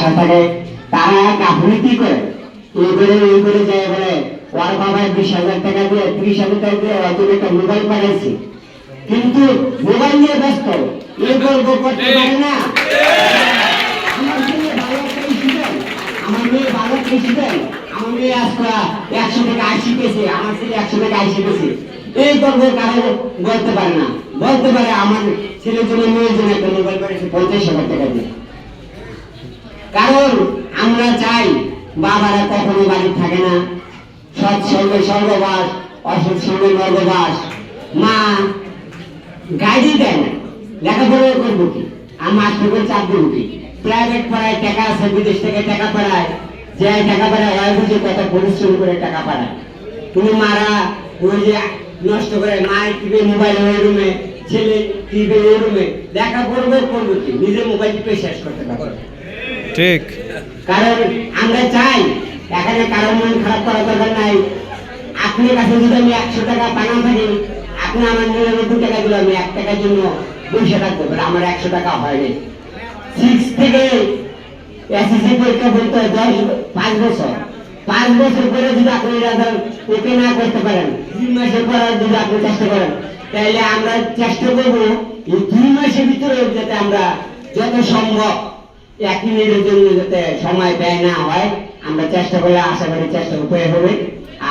থাকে তারা গাফুলিতি করে এই করে। এই করে যায় বলে, ওর বাবা বিশ হাজার টাকা দিয়ে, ত্রিশ হাজার টাকা দিয়ে হয়তো একটা মোবাইল পাঠাইছে। কিন্তু মোবাইল নিয়ে ব্যস্ত। এই গল্প করতে পারে না। আমার ছেলে একশো টাকা আশি পেয়েছে এই গল্প কারও বলতে পারে না। বলতে পারে আমার ছেলের জন্য, মেয়ের জন্য একটা মোবাইল পাঠিয়েছে পঞ্চাশ হাজার টাকা দিয়ে। কারণ আমরা চাই বাবারা কখনো বাড়ি থাকে না। সৎ সঙ্গে স্বর্গবাস, অসৎ সঙ্গে নর্গবাস মা গাইডই দেয় না। লেখাপড়া করব কি? আর মাস্টার করে দেবো কি? প্রাইভেট পড়ায় টাকা আছে, বিদেশ থেকে টাকা পাঠায় যে টাকা পাঠায় হয় বুঝে কত পরিশ্রম করে টাকা পাঠায় তুমি মারা, ওই যে নষ্ট করে মা টিপে মোবাইল ওই রুমে ছেলে টিপে ওই রুমে দেখা করবে করব কি? নিজে মোবাইল টিপে শেষ করতে পারবে ঠিক। কারণ আমরা চাই এখানে কারও মন খারাপ করার দরকার নাই। আপনার কাছে যদি আমি একশো টাকা পানা থাকি, আপনি আমার নিরানব্বই টাকা দিলে আমি এক টাকার জন্য বসে থাকব but আমার একশো টাকা হয়নি সিক্স থেকে এসএসসি পরীক্ষা করতে হয় দশ পাঁচ বছর। পাঁচ বছর পরে যদি আপনি রেজাল্ট ওকে না করতে পারেন, তিন মাসের পর যদি আপনি চেষ্টা করেন, তাহলে আমরা চেষ্টা করব এই দুই মাসের ভিতরে যাতে আমরা যত সম্ভব এক মিনিটের জন্য যাতে সময় ব্যয় না হয়, আমরা চেষ্টা করলে আশা করি চেষ্টা উপরে হবে।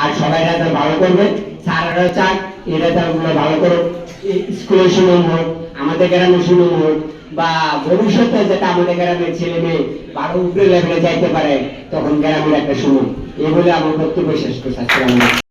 আর সবাই রেজাল্ট ভালো করবে। স্যারেরাও চান, এই রেজাল্টগুলো ভালো করুক। স্কুলের সুনাম হোক, আমাদের গ্রামের সুনাম হোক, বা ভবিষ্যতে যাতে আমাদের গ্রামের ছেলে মেয়ে ভালো উপরে লেভেলে যাইতে পারে, তখন গ্রামের একটা সুনাম এগুলো আমার বক্তব্য শেষ করছি।